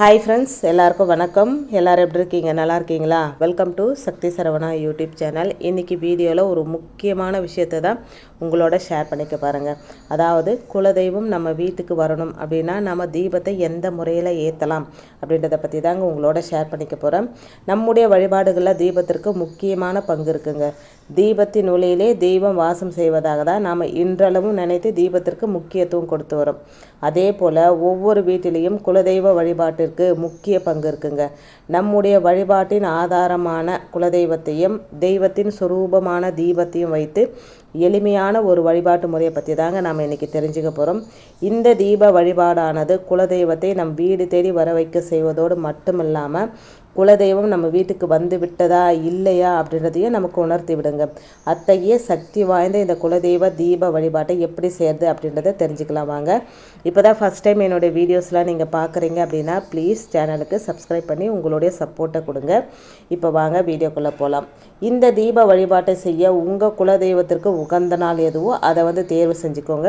Hi friends எல்லாருக்கும் வணக்கம். எல்லாரும் எப்படி இருக்கீங்க? நல்லா இருக்கீங்களா? Welcome to Sakthi Saravana YouTube channel இன்றைக்கி வீடியோவில் ஒரு முக்கியமான விஷயத்தை தான் உங்களோட ஷேர் பண்ணிக்க பாருங்கள் அதாவது குலதெய்வம் நம்ம வீட்டுக்கு வரணும் அப்படின்னா நம்ம தீபத்தை எந்த முறையில் ஏற்றலாம் அப்படின்றத பற்றி தாங்க உங்களோட ஷேர் பண்ணிக்க போகிறேன் நம்முடைய வழிபாடுகளில் தீபத்திற்கு முக்கியமான பங்கு இருக்குங்க. தீபத்தின் ஒளியிலே தெய்வம் வாசம் செய்வதாக தான் நாம் இன்றளவும் நினைத்து தீபத்திற்கு முக்கியத்துவம் கொடுத்து வரோம். அதே போல் ஒவ்வொரு வீட்டிலையும் குலதெய்வ வழிபாட்டிற்கு முக்கிய பங்கு இருக்குங்க. நம்முடைய வழிபாட்டின் ஆதாரமான குலதெய்வத்தையும் தெய்வத்தின் சுரூபமான தீபத்தையும் வைத்து எளிமையான ஒரு வழிபாட்டு முறையை பற்றி தாங்க நாம் இன்றைக்கி தெரிஞ்சுக்க போகிறோம் இந்த தீப வழிபாடானது குலதெய்வத்தை நம் வீடு தேடி வர வைக்க செய்வதோடு மட்டுமில்லாமல் குலதெய்வம் நம்ம வீட்டுக்கு வந்து விட்டதா இல்லையா அப்படின்றதையும் நமக்கு உணர்த்தி விடுங்க. அத்தகைய சக்தி வாய்ந்த இந்த குலதெய்வ தீப வழிபாட்டை எப்படி செய்கிறது அப்படின்றத தெரிஞ்சுக்கலாம் வாங்க. இப்போ தான் ஃபஸ்ட் டைம் என்னுடைய வீடியோஸ்லாம் நீங்கள் பார்க்குறீங்க அப்படின்னா ப்ளீஸ் சேனலுக்கு சப்ஸ்கிரைப் பண்ணி உங்களுடைய சப்போர்ட்டை கொடுங்க. இப்போ வாங்க வீடியோக்குள்ளே போகலாம் இந்த தீப வழிபாட்டை செய்ய உங்கள் குலதெய்வத்திற்கு உகந்த நாள் எதுவோ அதை வந்து தேர்வு செஞ்சுக்கோங்க.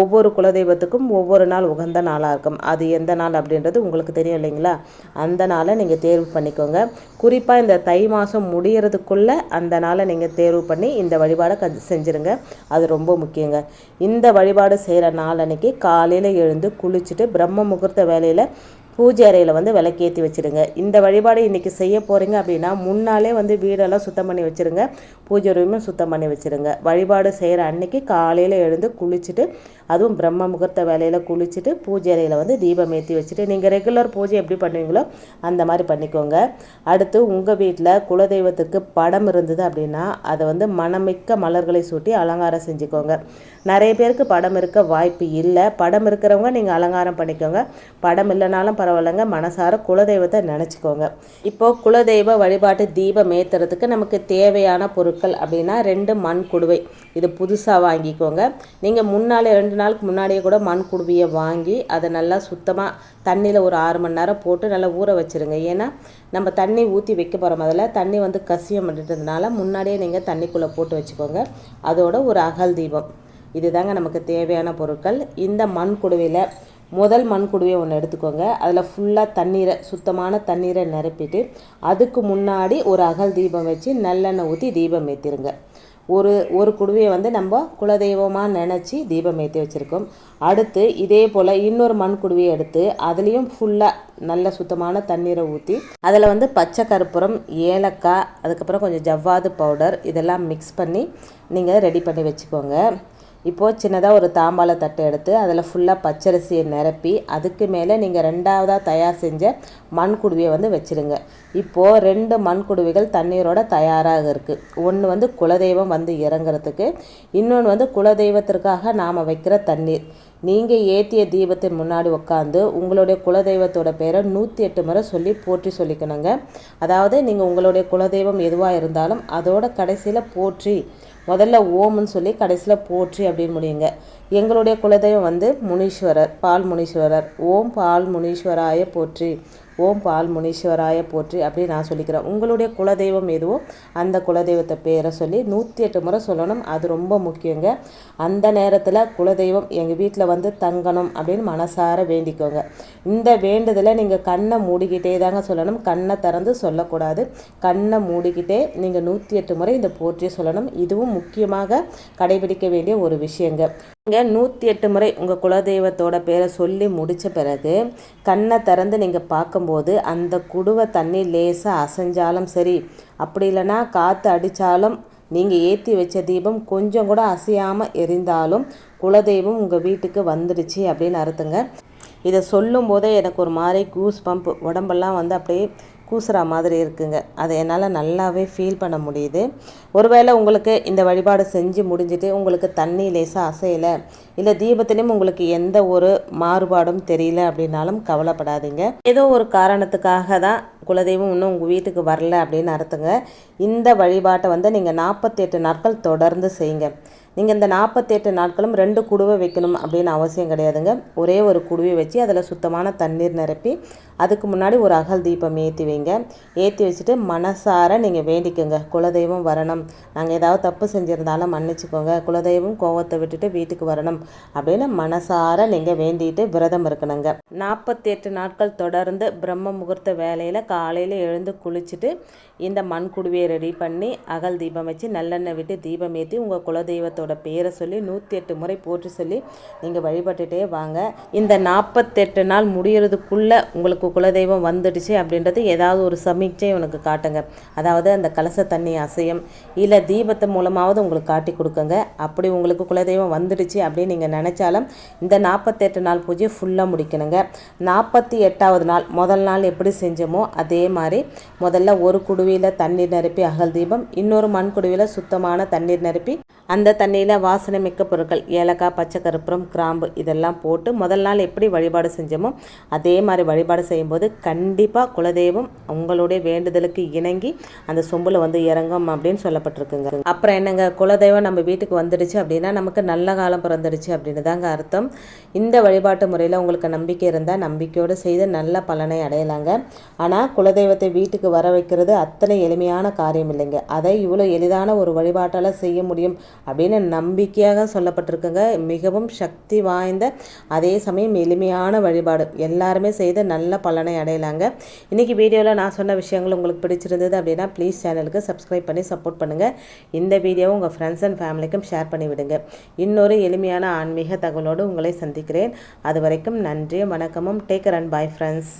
ஒவ்வொரு குலதெய்வத்துக்கும் ஒவ்வொரு நாள் உகந்த நாளாக இருக்கும். அது எந்த நாள் அப்படின்றது உங்களுக்கு தெரியும் இல்லைங்களா? அந்த நாளை நீங்கள் தேர்வு பண்ணி பண்ணிக்கோங்க. குறிப்பாக இந்த தை மாதம் முடிகிறதுக்குள்ளே அந்த நாளை நீங்கள் தேர்வு பண்ணி இந்த வழிபாடை க செஞ்சுருங்க. அது ரொம்ப முக்கியங்க. இந்த வழிபாடு செய்கிற நாள் அன்றைக்கி காலையில் எழுந்து குளிச்சுட்டு பிரம்ம முகூர்த்த வேலையில் பூஜை அறையில் வந்து விளக்கேற்றி வச்சுருங்க. இந்த வழிபாடு இன்றைக்கி செய்ய போகிறீங்க அப்படின்னா முன்னாலே வந்து வீடெல்லாம் சுத்தம் பண்ணி வச்சுருங்க. பூஜை ரூமும் சுத்தம் பண்ணி வச்சுருங்க. வழிபாடு செய்கிற அன்னைக்கு காலையில் எழுந்து குளிச்சுட்டு அதுவும் பிரம்ம முகூர்த்த வேலையில் குளிச்சுட்டு பூஜை அறையில் வந்து தீபம் ஏற்றி வச்சுட்டு நீங்கள் ரெகுலர் பூஜை எப்படி பண்ணுவீங்களோ அந்த மாதிரி பண்ணிக்கோங்க. அடுத்து உங்கள் வீட்டில் குலதெய்வத்துக்கு படம் இருந்தது அப்படின்னா அதை வந்து மனமிக்க மலர்களை சூட்டி அலங்காரம் செஞ்சுக்கோங்க. நிறைய பேருக்கு படம் இருக்க வாய்ப்பு இல்லை. படம் இருக்கிறவங்க நீங்கள் அலங்காரம் பண்ணிக்கோங்க. படம் இல்லைனாலும் பரவாயில்லைங்க மனசார குலதெய்வத்தை நினச்சிக்கோங்க. இப்போது குலதெய்வ வழிபாட்டு தீபம் ஏற்றுறதுக்கு நமக்கு தேவையான பொருட்கள் அப்படின்னா ரெண்டு மண் குடுவை. இது புதுசாக வாங்கிக்கோங்க. நீங்கள் முன்னாலே ரெண்டு நாளுக்கு முன்னாடியே கூட மண் குடுவையை வாங்கி அதை நல்லா சுத்தமாக தண்ணியில் ஒரு ஆறு மணி நேரம் போட்டு நல்லா ஊற வச்சுருங்க. ஏன்னா நம்ம தண்ணி ஊற்றி வைக்க போகிற முதல்ல தண்ணி வந்து கசியம் பண்ணிட்டதுனால முன்னாடியே நீங்கள் தண்ணிக்குள்ளே போட்டு வச்சுக்கோங்க. அதோட ஒரு அகல் தீபம். இதுதாங்க நமக்கு தேவையான பொருட்கள். இந்த மண் குடுவையில் முதல் மண்குடுவையை ஒன்று எடுத்துக்கோங்க. அதில் ஃபுல்லாக தண்ணீரை சுத்தமான தண்ணீரை நிரப்பிட்டு அதுக்கு முன்னாடி ஒரு அகல் தீபம் வச்சு நல்லெண்ணெய் ஊற்றி தீபம் ஏற்றிருங்க ஒரு ஒரு குடுவையை வந்து நம்ம குலதெய்வமாக நினச்சி தீபம் ஏற்றி வச்சுருக்கோம். அடுத்து இதே போல் இன்னொரு மண் குடுவையை எடுத்து அதுலேயும் ஃபுல்லாக நல்ல சுத்தமான தண்ணீரை ஊற்றி அதில் வந்து பச்சை கருப்புரம் ஏலக்காய் அதுக்கப்புறம் கொஞ்சம் ஜவ்வாது பவுடர் இதெல்லாம் மிக்ஸ் பண்ணி நீங்கள் ரெடி பண்ணி வச்சுக்கோங்க. இப்போது சின்னதாக ஒரு தாம்பாள தட்டு எடுத்து அதில் ஃபுல்லாக பச்சரிசியை நிரப்பி அதுக்கு மேலே நீங்கள் ரெண்டாவதாக தயார் செஞ்ச மண்குடுவையை வந்து வச்சுருங்க. இப்போது ரெண்டு மண் குடுவைகள் தண்ணீரோட தயாராக இருக்குது ஒன்று வந்து குலதெய்வம் வந்து இறங்குறதுக்கு இன்னொன்று வந்து குலதெய்வத்திற்காக நாம் வைக்கிற தண்ணீர். நீங்கள் ஏற்றிய தீபத்தின் முன்னாடி உட்காந்து உங்களுடைய குலதெய்வத்தோட பேரை நூற்றி எட்டு முறை சொல்லி போற்றி சொல்லிக்கணுங்க. அதாவது நீங்கள் உங்களுடைய குலதெய்வம் எதுவாக இருந்தாலும் அதோட கடைசியில் போற்றி. முதல்ல ஓம்னு சொல்லி கடைசியில் போற்றி அப்படின்னு முடியுங்க. எங்களுடைய குலதெய்வம் வந்து முனீஸ்வரர் பால் முனீஸ்வரர். ஓம் பால் முனீஸ்வராய போற்றி ஓம் பால் முனீஸ்வராய போற்றி அப்படின்னு நான் சொல்லிக்கிறேன். உங்களுடைய குலதெய்வம் எதுவோ அந்த குலதெய்வத்தை பேரை சொல்லி நூற்றி எட்டு முறை சொல்லணும். அது ரொம்ப முக்கியங்க. அந்த நேரத்தில் குலதெய்வம் எங்கள் வீட்டில் வந்து தங்கணும் அப்படின்னு மனசார வேண்டிக்கோங்க. இந்த வேண்டுதலை நீங்கள் கண்ணை மூடிக்கிட்டே தாங்க சொல்லணும். கண்ணை திறந்து சொல்லக்கூடாது. கண்ணை மூடிக்கிட்டே நீங்கள் நூற்றி எட்டு முறை இந்த போற்றியை சொல்லணும். இதுவும் முக்கியமாக கடைபிடிக்க வேண்டிய ஒரு விஷயங்க. நீங்கள் நூற்றி எட்டு முறை உங்கள் குலதெய்வத்தோட பேரை சொல்லி முடித்த பிறகு கண்ணை திறந்து நீங்கள் பார்க்கும்போது அந்த குடுவை தண்ணி லேசாக அசைஞ்சாலும் சரி அப்படி இல்லைன்னா காற்று அடித்தாலும் நீங்கள் ஏற்றி வச்ச தீபம் கொஞ்சம் கூட அசையாமல் எரிந்தாலும் குலதெய்வம் உங்கள் வீட்டுக்கு வந்துடுச்சு அப்படின்னு அர்த்தங்க. இதை சொல்லும் போதே எனக்கு ஒரு மாதிரி கூஸ் பம்ப் உடம்பெல்லாம் வந்து அப்படியே கூசுகிற மாதிரி இருக்குங்க. அதை என்னால் நல்லாவே ஃபீல் பண்ண முடியுது. ஒருவேளை உங்களுக்கு இந்த வழிபாடு செஞ்சு முடிஞ்சுட்டு உங்களுக்கு தண்ணி லேசாக அசையலை இல்லை தீபத்திலையும் உங்களுக்கு எந்த ஒரு மாறுபாடும் தெரியல அப்படின்னாலும் கவலைப்படாதீங்க. ஏதோ ஒரு காரணத்துக்காக தான் குலதெய்வம் இன்னும் உங்கள் வீட்டுக்கு வரல அப்படின்னு அர்த்தங்க இந்த வழிபாட்டை வந்து நீங்கள் நாற்பத்தெட்டு நாட்கள் தொடர்ந்து செய்யுங்க. நீங்கள் இந்த நாற்பத்தெட்டு நாட்களும் ரெண்டு குடுவை வைக்கணும் அப்படின்னு அவசியம் கிடையாதுங்க. ஒரே ஒரு குடுவை வச்சு அதில் சுத்தமான தண்ணீர் நிரப்பி அதுக்கு முன்னாடி ஒரு அகல் தீபம் ஏற்றி வைங்க. ஏற்றி வச்சுட்டு மனசார நீங்கள் வேண்டிக்கோங்க. குலதெய்வம் வரணும். நாங்கள் ஏதாவது தப்பு செஞ்சுருந்தாலும் மன்னிச்சுக்கோங்க. குலதெய்வம் கோவத்தை விட்டுட்டு வீட்டுக்கு வரணும் அப்படின்னு மனசார நீங்கள் வேண்டிட்டு விரதம் இருக்கணுங்க. நாற்பத்தெட்டு நாட்கள் தொடர்ந்து பிரம்ம முகூர்த்த வேலையில் காலையில் எழுந்து குளிச்சுட்டு இந்த மண் குடுவையை ரெடி பண்ணி அகல் தீபம் வச்சு நல்லெண்ணெய் விட்டு தீபம் ஏற்றி உங்கள் குலதெய்வத்தோட பேரை சொல்லி நூற்றி எட்டு முறை போற்றி சொல்லி நீங்கள் வழிபட்டுட்டே வாங்க. இந்த நாற்பத்தெட்டு நாள் முடிகிறதுக்குள்ளே உங்களுக்கு குலதெய்வம் வந்துடுச்சு அப்படின்றது ஏதாவது ஒரு சமீட்சை உனக்கு காட்டுங்க. அதாவது அந்த கலச தண்ணி அசையம் இல்லை தீபத்தை மூலமாவது உங்களுக்கு காட்டி கொடுக்குங்க. அப்படி உங்களுக்கு குலதெய்வம் வந்துடுச்சு அப்படின்னு நீங்கள் நினச்சாலும் இந்த நாற்பத்தெட்டு நாள் பூஜை ஃபுல்லாக முடிக்கணுங்க. நாற்பத்தி எட்டாவது நாள் முதல் நாள் எப்படி செஞ்சோமோ அதே மாதிரி முதல்ல ஒரு குடுவையில் தண்ணீர் நிரப்பி அகல் தீபம் இன்னொரு மண் குடுவையில் சுத்தமான தண்ணீர் நிரப்பி அந்த தண்ணியில் வாசனை மிக்க பொருட்கள் ஏலக்காய் பச்சை கருப்புறம் கிராம்பு இதெல்லாம் போட்டு முதல் நாள் எப்படி வழிபாடு செஞ்சோமோ அதே மாதிரி வழிபாடு செய்யும்போது கண்டிப்பாக குலதெய்வம் உங்களுடைய வேண்டுதலுக்கு இணங்கி அந்த சொம்பில் வந்து இறங்கும் அப்படின்னு சொல்லப்பட்டிருக்குங்க. அப்புறம் என்னங்க குலதெய்வம் நம்ம வீட்டுக்கு வந்துடுச்சு அப்படின்னா நமக்கு நல்ல காலம் பிறந்துடுச்சு அப்படின்னு தாங்க அர்த்தம். இந்த வழிபாட்டு முறையில் உங்களுக்கு நம்பிக்கை இருந்தால் நம்பிக்கையோடு செய்து நல்ல பலனை அடையலாங்க. ஆனால் குலதெய்வத்தை வீட்டுக்கு வர வைக்கிறது அத்தனை எளிமையான காரியம் இல்லைங்க அதை இவ்வளோ எளிதான ஒரு வழிபாட்டால் செய்ய முடியும் அப்படின்னு நம்பிக்கையாக சொல்லப்பட்டிருக்குங்க. மிகவும் சக்தி வாய்ந்த அதே சமயம் எளிமையான வழிபாடு. எல்லாருமே செய்து நல்ல பலனை அடையலாங்க. இன்றைக்கி வீடியோவில் நான் சொன்ன விஷயங்கள் உங்களுக்கு பிடிச்சிருந்தது அப்படின்னா ப்ளீஸ் சேனலுக்கு சப்ஸ்கிரைப் பண்ணி சப்போர்ட் பண்ணுங்கள் இந்த வீடியோவை உங்கள் ஃப்ரெண்ட்ஸ் அண்ட் ஃபேமிலிக்கும் ஷேர் பண்ணி விடுங்க. இன்னொரு எளிமையான ஆன்மீக தகவலோடு உங்களை சந்திக்கிறேன். அது வரைக்கும் நன்றி வணக்கமும். Take and bye friends